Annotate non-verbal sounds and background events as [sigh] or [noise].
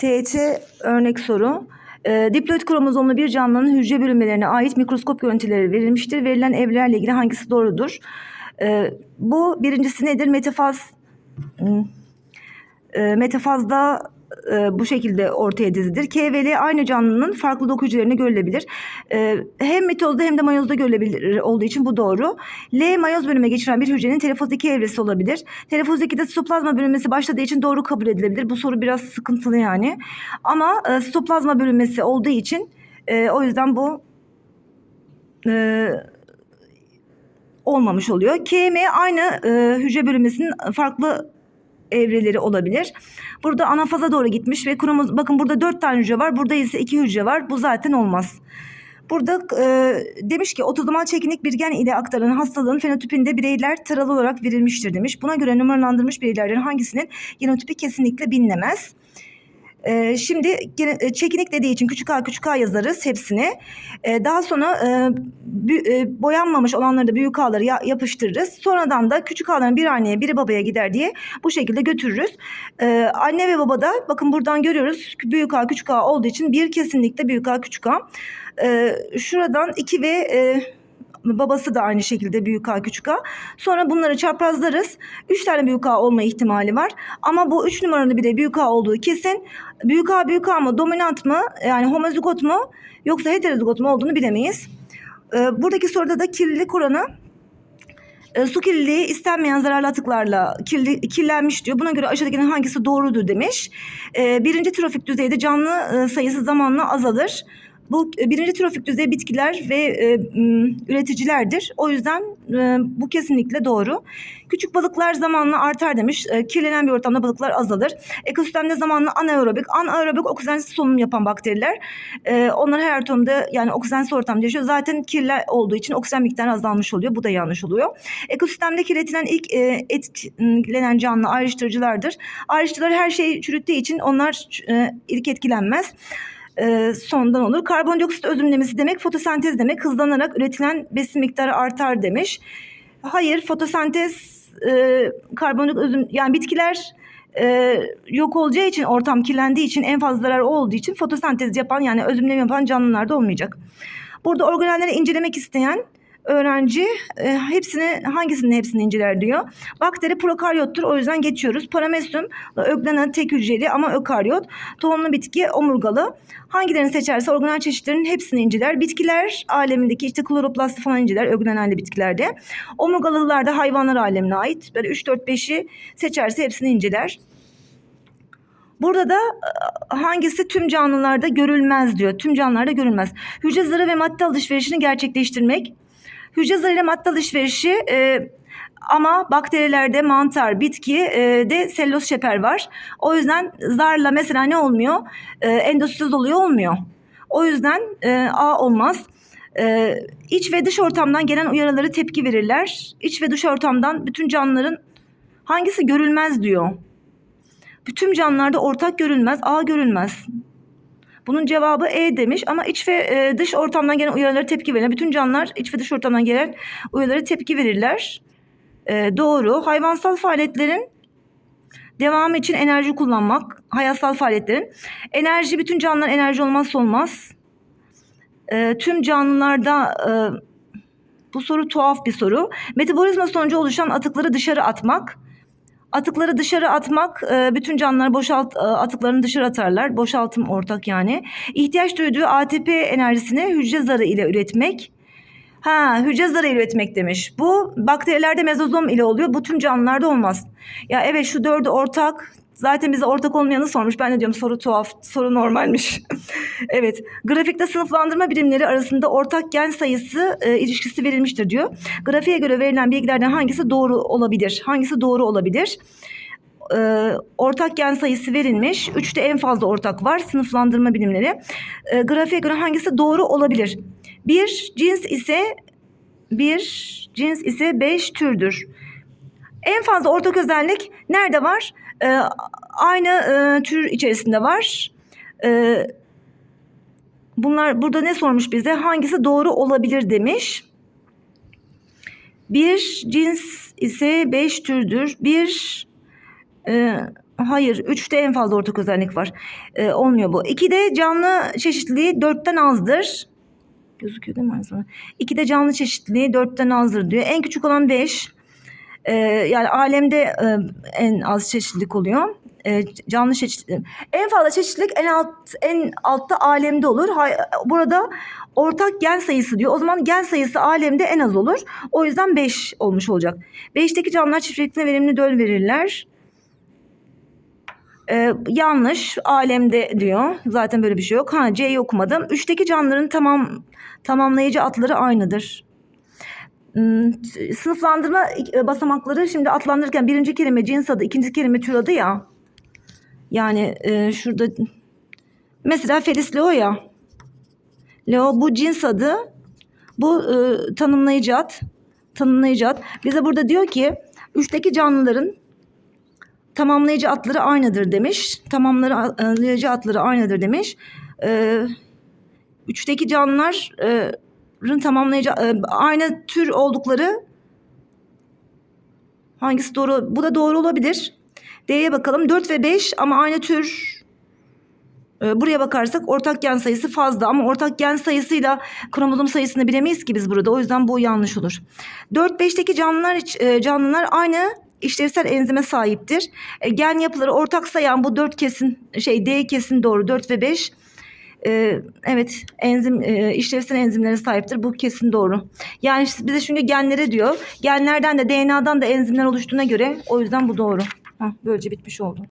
TET örnek soru. E, diploid kromozomlu bir canlının hücre bölünmelerine ait mikroskop görüntüleri verilmiştir. Verilen evrelerle ilgili hangisi doğrudur? E, bu birincisi nedir? Metafaz e, metafazda e, bu şekilde ortaya dizilir. K ve L aynı canlının farklı doku hücrelerinde görülebilir. E, hem mitozda hem de mayozda görülebilir olduğu için bu doğru. L mayoz bölüme geçiren bir hücrenin telefoz 2 evresi olabilir. Telefoz 2'de sitoplazma bölünmesi başladığı için doğru kabul edilebilir. Bu soru biraz sıkıntılı yani. Ama e, sitoplazma bölünmesi olduğu için e, o yüzden bu e, olmamış oluyor. KM aynı e, hücre bölünmesinin farklı evreleri olabilir. Burada anafaza doğru gitmiş ve kromoz bakın burada dört tane hücre var. Burada ise iki hücre var. Bu zaten olmaz. Burada e, demiş ki otozomal çekinik bir gen ile aktarılan hastalığın fenotipinde bireyler taralı olarak verilmiştir demiş. Buna göre numaralandırılmış bireylerden hangisinin genotipi kesinlikle bilinemez. Ee, şimdi e, çekinik dediği için küçük a küçük a yazarız hepsini. Ee, daha sonra e, bü- e, boyanmamış olanları da büyük a'ları ya- yapıştırırız. Sonradan da küçük a'ların bir anneye biri babaya gider diye bu şekilde götürürüz. Ee, anne ve baba da bakın buradan görüyoruz büyük a küçük a olduğu için bir kesinlikle büyük a küçük a. Ee, şuradan iki ve e, babası da aynı şekilde büyük a küçük a. Sonra bunları çaprazlarız. Üç tane büyük a olma ihtimali var. Ama bu üç numaralı bir de büyük a olduğu kesin. Büyük A büyük A mı dominant mı yani homozigot mu yoksa heterozigot mu olduğunu bilemeyiz. Ee, buradaki soruda da kirlilik oranı e, su kirliliği istenmeyen zararlı atıklarla kirli, kirlenmiş diyor. Buna göre aşağıdakinin hangisi doğrudur demiş. Ee, birinci trofik düzeyde canlı e, sayısı zamanla azalır. Bu e, birinci trofik düzey bitkiler ve e, üreticilerdir. O yüzden e, bu kesinlikle doğru. Küçük balıklar zamanla artar demiş. E, kirlenen bir ortamda balıklar azalır. Ekosistemde zamanla anaerobik, anaerobik oksijensiz solunum yapan bakteriler. E, onlar her ortamda yani oksijensiz ortamda yaşıyor. Zaten kirli olduğu için oksijen miktarı azalmış oluyor. Bu da yanlış oluyor. Ekosistemde kirletilen ilk e, etkilenen canlı ayrıştırıcılardır. Ayrıştırıcılar her şeyi çürüttüğü için onlar e, ilk etkilenmez e, sondan olur. Karbondioksit özümlemesi demek fotosentez demek. Hızlanarak üretilen besin miktarı artar demiş. Hayır fotosentez e, karbondioksit özüm yani bitkiler e, yok olacağı için ortam kirlendiği için en fazla zarar olduğu için fotosentez yapan yani özümleme yapan canlılarda olmayacak. Burada organelleri incelemek isteyen öğrenci e, hepsini hangisinin hepsini inceler diyor. Bakteri prokaryottur o yüzden geçiyoruz. Paramesyum öglenen tek hücreli ama ökaryot. Tohumlu bitki omurgalı. Hangilerini seçerse organel çeşitlerin hepsini inceler. Bitkiler alemindeki işte kloroplasti falan inceler öglenenli bitkilerde. Omurgalılar da hayvanlar alemine ait. Böyle 3 4 5'i seçerse hepsini inceler. Burada da e, hangisi tüm canlılarda görülmez diyor. Tüm canlılarda görülmez. Hücre zarı ve madde alışverişini gerçekleştirmek. Hücre zarı ile madde alışverişi e, ama bakterilerde mantar, bitki e, de selüloz şeper var. O yüzden zarla mesela ne olmuyor? E, endositoz oluyor olmuyor. O yüzden e, A olmaz. E, iç ve dış ortamdan gelen uyarıları tepki verirler. İç ve dış ortamdan bütün canlıların hangisi görülmez diyor. Bütün canlılarda ortak görülmez, A görülmez. Bunun cevabı E demiş ama iç ve e, dış ortamdan gelen uyarılara tepki verirler. Bütün canlılar iç ve dış ortamdan gelen uyarılara tepki verirler. E, doğru. Hayvansal faaliyetlerin devamı için enerji kullanmak. Hayatsal faaliyetlerin. Enerji bütün canlılar enerji olmazsa olmaz. E, tüm canlılarda e, bu soru tuhaf bir soru. Metabolizma sonucu oluşan atıkları dışarı atmak. Atıkları dışarı atmak, e, bütün canlılar boşalt e, atıklarını dışarı atarlar. Boşaltım ortak yani. İhtiyaç duyduğu ATP enerjisini hücre zarı ile üretmek. Ha, hücre zarı üretmek demiş. Bu bakterilerde mezozom ile oluyor. Bu tüm canlılarda olmaz. Ya evet şu dördü ortak. Zaten bize ortak olmayanı sormuş. Ben de diyorum soru tuhaf, soru normalmiş. [laughs] evet. Grafikte sınıflandırma birimleri arasında ortak gen sayısı e, ilişkisi verilmiştir diyor. Grafiğe göre verilen bilgilerden hangisi doğru olabilir? Hangisi doğru olabilir? E, ortak gen sayısı verilmiş. Üçte en fazla ortak var. Sınıflandırma birimleri. E, grafiğe göre hangisi doğru olabilir? Bir cins ise bir cins ise beş türdür. En fazla ortak özellik nerede var? Ee, aynı e, tür içerisinde var. Ee, bunlar burada ne sormuş bize? Hangisi doğru olabilir demiş. Bir cins ise beş türdür. Bir e, Hayır. 3'te en fazla ortak özellik var. Ee, olmuyor bu. 2'de canlı çeşitliliği 4'ten azdır. Gözüküyor değil mi aslında? 2'de canlı çeşitliliği 4'ten azdır diyor. En küçük olan 5. Ee, yani alemde e, en az çeşitlilik oluyor. Ee, canlı çeşitlilik. En fazla çeşitlilik en alt en altta alemde olur. Hay- burada ortak gen sayısı diyor. O zaman gen sayısı alemde en az olur. O yüzden 5 olmuş olacak. 5'teki canlılar çiftlikte verimli döl verirler. Ee, yanlış. Alemde diyor. Zaten böyle bir şey yok. Ha C'yi okumadım. 3'teki canlıların tamam tamamlayıcı atları aynıdır. Hmm, sınıflandırma e, basamakları şimdi adlandırırken birinci kelime cins adı, ikinci kelime tür adı ya. Yani e, şurada mesela Felis Leo ya. Leo bu cins adı, bu e, tanımlayıcı ad, tanımlayıcı ad. Bize burada diyor ki üçteki canlıların tamamlayıcı adları aynıdır demiş. Tamamlayıcı adları aynıdır demiş. E, üçteki canlıların tamamlayıcı e, aynı tür oldukları hangisi doğru? Bu da doğru olabilir. D'ye bakalım. 4 ve 5 ama aynı tür. E, buraya bakarsak ortak gen sayısı fazla ama ortak gen sayısıyla kromozom sayısını bilemeyiz ki biz burada. O yüzden bu yanlış olur. 4-5'teki canlılar e, canlılar aynı işlevsel enzime sahiptir. E, gen yapıları ortak sayan bu 4 kesin şey D kesin doğru 4 ve 5. E, evet enzim e, işlevsel enzimlere sahiptir. Bu kesin doğru. Yani bize çünkü genlere diyor. Genlerden de DNA'dan da enzimler oluştuğuna göre o yüzden bu doğru. Hah, böylece bitmiş oldu.